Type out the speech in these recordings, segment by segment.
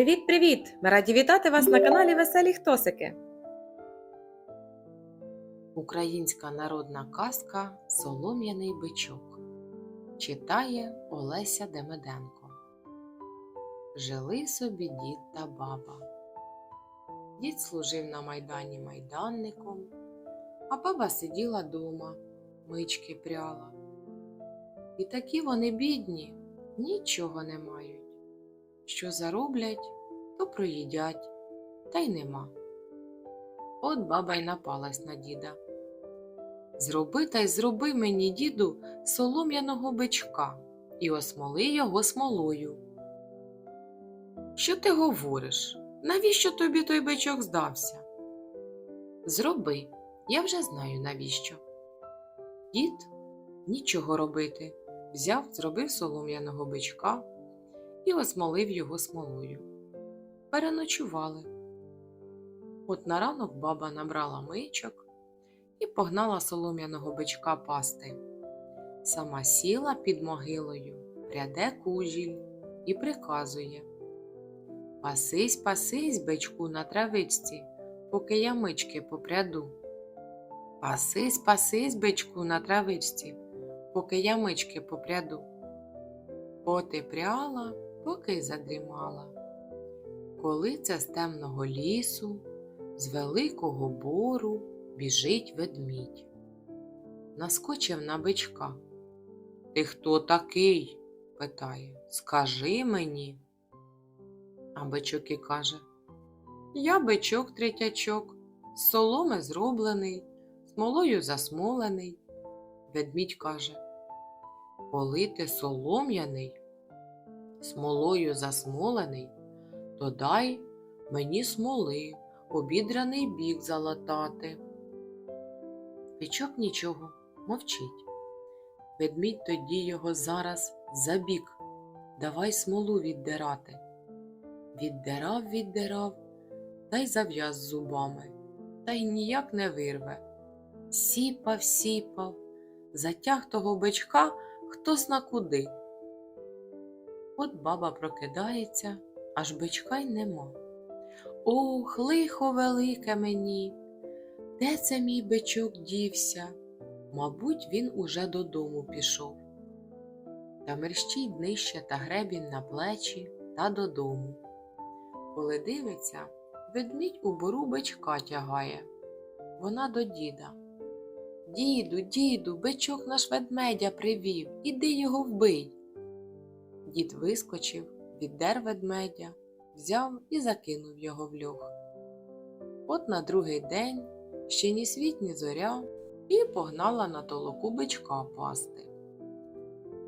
Привіт-привіт! Ми раді вітати вас на каналі Веселі Хтосики. Українська народна казка Солом'яний бичок читає Олеся Демиденко. Жили собі дід та баба. Дід служив на майдані майданником, а баба сиділа дома, мички пряла. І такі вони бідні, нічого не мають. Що зароблять, то проїдять, та й нема. От баба й напалась на діда. Зроби та й зроби мені, діду, солом'яного бичка і осмоли його смолою. Що ти говориш? Навіщо тобі той бичок здався? Зроби, я вже знаю навіщо. Дід нічого робити, взяв, зробив солом'яного бичка і осмолив його смолою. Переночували. От на ранок баба набрала мичок і погнала солом'яного бичка пасти. Сама сіла під могилою, пряде кужіль і приказує Пасись, пасись, бичку на травичці, поки я мички попряду. Пасись, пасись, бичку на травичці, поки я мички попряду. Поти пряла, поки й задрімала. Коли це з темного лісу, з великого бору біжить ведмідь. Наскочив на бичка. Ти хто такий? питає. Скажи мені. А бичок і каже Я бичок третячок, з соломи зроблений, смолою засмолений. Ведмідь каже Коли ти солом'яний, смолою засмолений, то дай мені смоли, обідраний бік залатати. Бичок нічого, мовчить. Ведмідь тоді його зараз за бік, давай смолу віддирати. Віддирав, віддирав, та й зав'яз зубами, та й ніяк не вирве. Сіпав, сіпав, затяг того бичка хто зна куди. От баба прокидається, аж бичка й нема. Ох, лихо велике мені, де це мій бичок дівся? Мабуть, він уже додому пішов. Та мерщій днище та гребінь на плечі та додому. Коли дивиться, ведмідь у бору бичка тягає. Вона до діда. Діду, діду, бичок наш ведмедя привів, іди його вбий. Дід вискочив, віддер ведмедя, взяв і закинув його в льох. От на другий день ще ні світ, ні зоря, і погнала на толоку бичка пасти.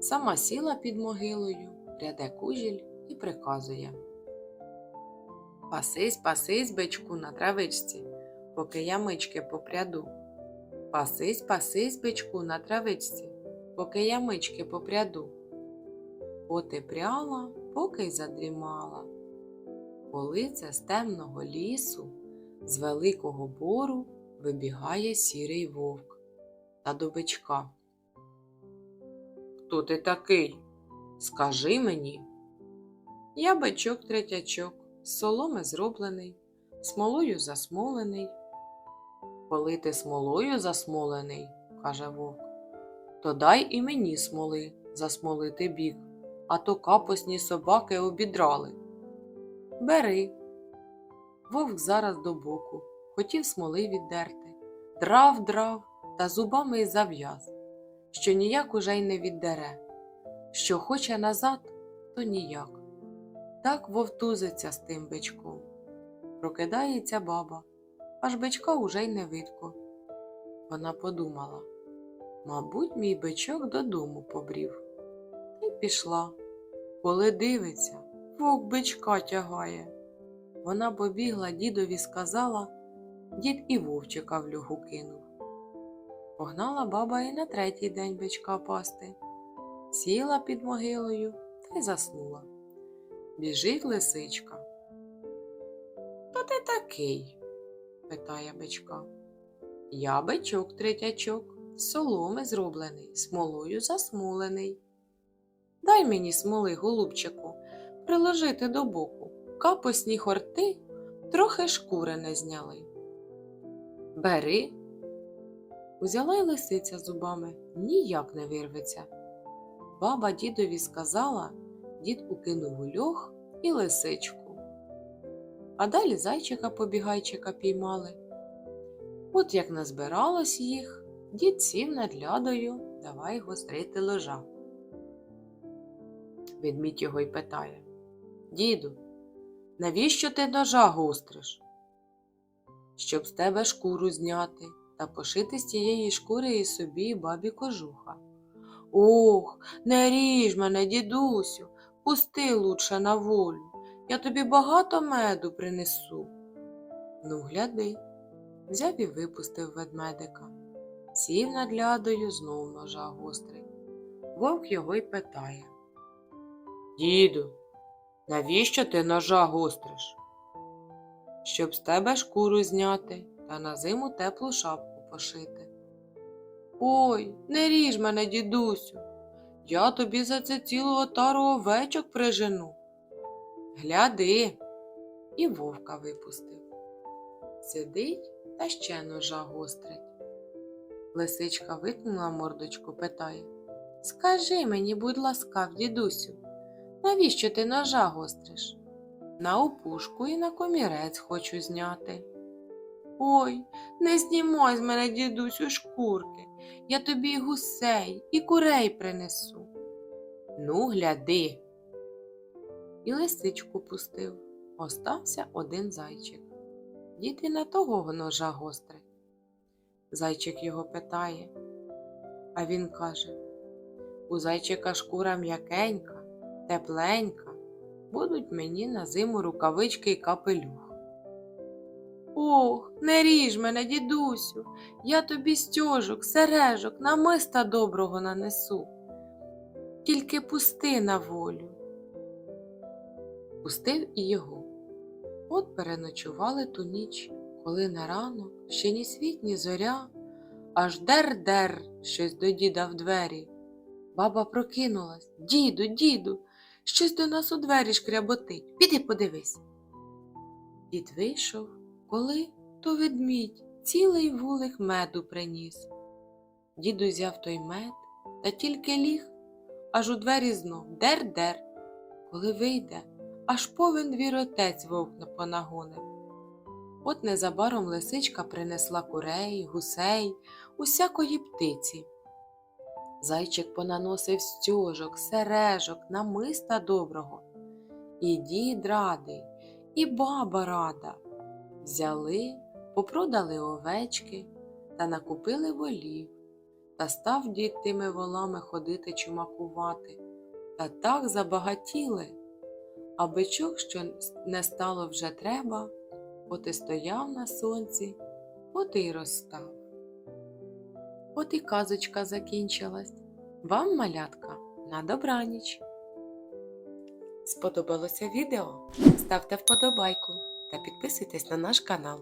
Сама сіла під могилою, ряде кужіль і приказує Пасись, пасись, бичку на травичці, поки я мички попряду. Пасись, пасись, бичку на травичці, поки я мички попряду. Поти пряла, поки й задрімала. Коли це з темного лісу, з великого бору вибігає сірий вовк та до бичка. Хто ти такий? Скажи мені. Я бичок третячок, з соломи зроблений, смолою засмолений. Коли ти смолою засмолений, каже вовк, то дай і мені смоли засмолити бік, а то капосні собаки обідрали. Бери. Вовк зараз до боку, хотів смоли віддерти, драв, драв та зубами й зав'яз, що ніяк уже й не віддере, що хоче назад, то ніяк. Так вовтузиться з тим бичком. Прокидається баба, аж бичка уже й не видко. Вона подумала мабуть, мій бичок додому побрів. Й пішла. Коли дивиться, вовк бичка тягає. Вона побігла дідові сказала, дід і вовчика в льоху кинув. Погнала баба і на третій день бичка пасти, сіла під могилою та й заснула. Біжить лисичка. Хто ти такий? питає бичка. Я бичок третячок, соломи зроблений, смолою засмолений. Дай мені смоли, голубчику, приложити до боку, капосні хорти трохи шкури не зняли. Бери. Узяла й лисиця зубами, ніяк не вирветься. Баба дідові сказала, дід укинув льох і лисичку. А далі зайчика побігайчика піймали. От як назбиралось їх, дід сів над лядою, давай гострити ложа. Ведмідь його й питає Діду, навіщо ти ножа гостриш? Щоб з тебе шкуру зняти та пошити з тієї шкури і собі бабі кожуха. Ох, не ріж мене, дідусю, пусти лучше на волю. Я тобі багато меду принесу. Ну, гляди, взяв і випустив ведмедика. Сів над лядою, знов ножа гострий. Вовк його й питає. Діду, навіщо ти ножа гостриш? Щоб з тебе шкуру зняти та на зиму теплу шапку пошити. Ой, не ріж мене, дідусю, я тобі за це цілу отару овечок прижену. Гляди, і вовка випустив. Сидить та ще ножа гострить. Лисичка викинула мордочку, питає Скажи мені, будь ласкав, дідусю, навіщо ти ножа гостриш? На опушку і на комірець хочу зняти. Ой, не знімай з мене, дідусю, шкурки. Я тобі і гусей, і курей принесу. Ну, гляди. І лисичку пустив. Остався один зайчик. Дід і на того ножа гострить. Зайчик його питає, а він каже У зайчика шкура м'якенька, тепленька, будуть мені на зиму рукавички і капелюх. Ох, не ріж мене, дідусю, я тобі стьожок, сережок, намиста доброго нанесу. Тільки пусти на волю. Пустив і його. От переночували ту ніч, коли на ранок ще ні світ, ні зоря, аж дер-дер щось до діда в двері. Баба прокинулась. Діду, діду, щось до нас у двері шкряботить. Піди подивись. Дід вийшов, коли то ведмідь цілий вулик меду приніс. Дід узяв той мед та тільки ліг, аж у двері знов дер-дер. Коли вийде, аж повен двіротець вовк понагонив. От незабаром лисичка принесла курей, гусей, усякої птиці. Зайчик понаносив стьожок, сережок, намиста доброго. І дід радий, і баба рада. Взяли, попродали овечки та накупили волів, та став дід тими волами ходити чумакувати, та так забагатіли, а бичок, що не стало вже треба, от і стояв на сонці, от і розстав. От і казочка закінчилась. Вам, малятка, на добраніч. Сподобалося відео? Ставте вподобайку та підписуйтесь на наш канал.